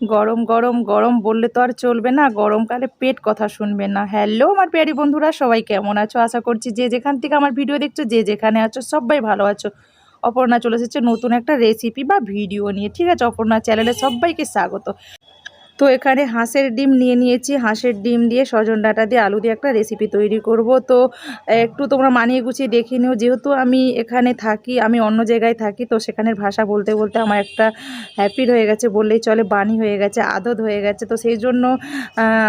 গরম গরম গরম বললে তো আর চলবে না। গরমকালে পেট কথা শুনবে না। হ্যালো আমার প্যারি বন্ধুরা, সবাই কেমন আছো? আশা করছি যে যেখান থেকে আমার ভিডিও দেখছ, যে যেখানে আছো, সবাই ভালো আছো। অপর্ণা চলে এসেছে নতুন একটা রেসিপি বা ভিডিও নিয়ে। ঠিক আছে, অপর্ণা চ্যানেলে সবাইকে স্বাগত। তো এখানে হাঁসের ডিম নিয়ে নিয়েছি। হাঁসের ডিম দিয়ে সজন ডাঁটা দিয়ে আলু দিয়ে একটা রেসিপি তৈরি করব। তো একটু তোমরা মানিয়ে গুছিয়ে দেখে নিও। যেহেতু আমি এখানে থাকি, আমি অন্য জায়গায় থাকি, তো সেখানের ভাষা বলতে বলতে আমার একটা হ্যাপির হয়ে গেছে বললেই চলে, বাণী হয়ে গেছে, আদত হয়ে গেছে। তো সেই জন্য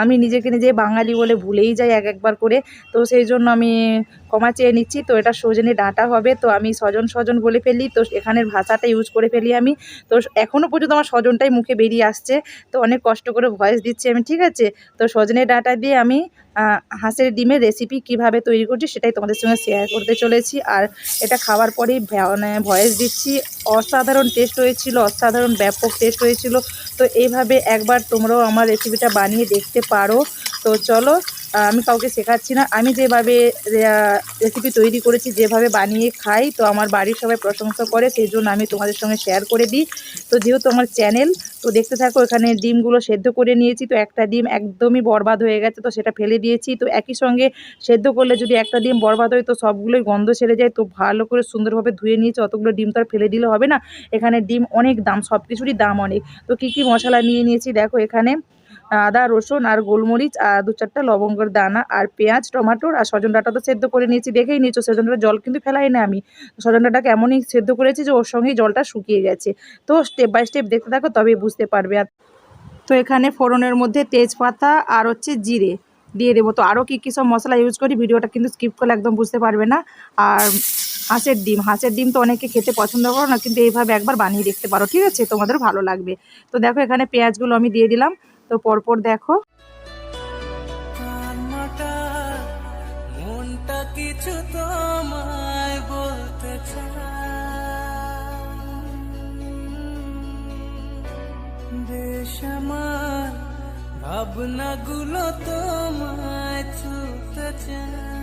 আমি নিজেকে নিজে বাঙালি বলে ভুলেই যাই এক একবার করে। তো সেই জন্য আমি ক্ষমা চেয়ে নিচ্ছি। তো এটা সজনে ডাঁটা হবে। তো আমি স্বজন স্বজন বলে ফেলি। তো এখানের ভাষাটা ইউজ করে ফেলি আমি। তো এখনও পর্যন্ত আমার স্বজনটাই মুখে বেরিয়ে আসছে। তো অনেক কষ্ট করে ভয়েস দিচ্ছি আমি, ঠিক আছে? তো সজনে ডাটা দিয়ে আমি হাঁসের ডিমের রেসিপি কীভাবে তৈরি করছি সেটাই তোমাদের সঙ্গে শেয়ার করতে চলেছি। আর এটা খাওয়ার পরেই মানে ভয়েস দিচ্ছি। অসাধারণ টেস্ট হয়েছিল, অসাধারণ ব্যাপক টেস্ট হয়েছিল। তো এইভাবে একবার তোমরাও আমার রেসিপিটা বানিয়ে দেখতে পারো। তো চলো আমি কাউকে শেখাচ্ছি না। আমি যেভাবে রেসিপি তৈরি করেছি, যেভাবে বানিয়ে খাই, তো আমার বাড়ির সবাই প্রশংসা করে সেই জন্য আমি তোমাদের সঙ্গে শেয়ার করে দিই। তো যেহেতু আমার চ্যানেল তো দেখতে থাকো, এখানে ডিমগুলো সেদ্ধ করে নিয়েছি। তো একটা ডিম একদমই বরবাদ হয়ে গেছে, তো সেটা ফেলে দিয়েছি। তো একই সঙ্গে সেদ্ধ করলে যদি একটা ডিম বরবাদ হয়, তো সবগুলোই গন্ধ ছেড়ে যায়। তো ভালো করে সুন্দরভাবে ধুয়ে নিয়েছি, অতগুলো ডিম তো আর ফেলে দিলে হবে না। এখানে ডিম অনেক দাম, সব কিছুরই দাম অনেক। তো কী কী মশলা নিয়ে নিয়েছি, দেখো এখানে। আদা, রসুন আর গোলমরিচ আর দু চারটা লবঙ্গের দানা আর পেঁয়াজ, টমাটোর আর সজন ডাঁটা তো সেদ্ধ করে নিয়েছি, দেখেই নিয়েছো সজন ডাঁটা জল কিন্তু ফেলাই না আমি। সজন ডাঁটাকে এমনই সেদ্ধ করেছি যে ওর সঙ্গেই জলটা শুকিয়ে গেছে। তো স্টেপ বাই স্টেপ দেখতে থাকো, তবেই বুঝতে পারবে আর। তো এখানে ফোড়নের মধ্যে তেজপাতা আর হচ্ছে জিরে দিয়ে দেবো। তো আরও কী কী সব মশলা ইউজ করি, ভিডিওটা কিন্তু স্কিপ করলে একদম বুঝতে পারবে না। আর হাঁসের ডিম হাঁসের ডিম তো অনেকে খেতে পছন্দ করো না, কিন্তু এইভাবে একবার বানিয়ে দেখতে পারো, ঠিক আছে? তোমাদের ভালো লাগবে। তো দেখো এখানে পেঁয়াজগুলো আমি দিয়ে দিলাম। তো পরপর দেখো। কিছু তোমায় বলতে দেশ আমার ভাবনাগুলো তোমায় ছুতে চায়।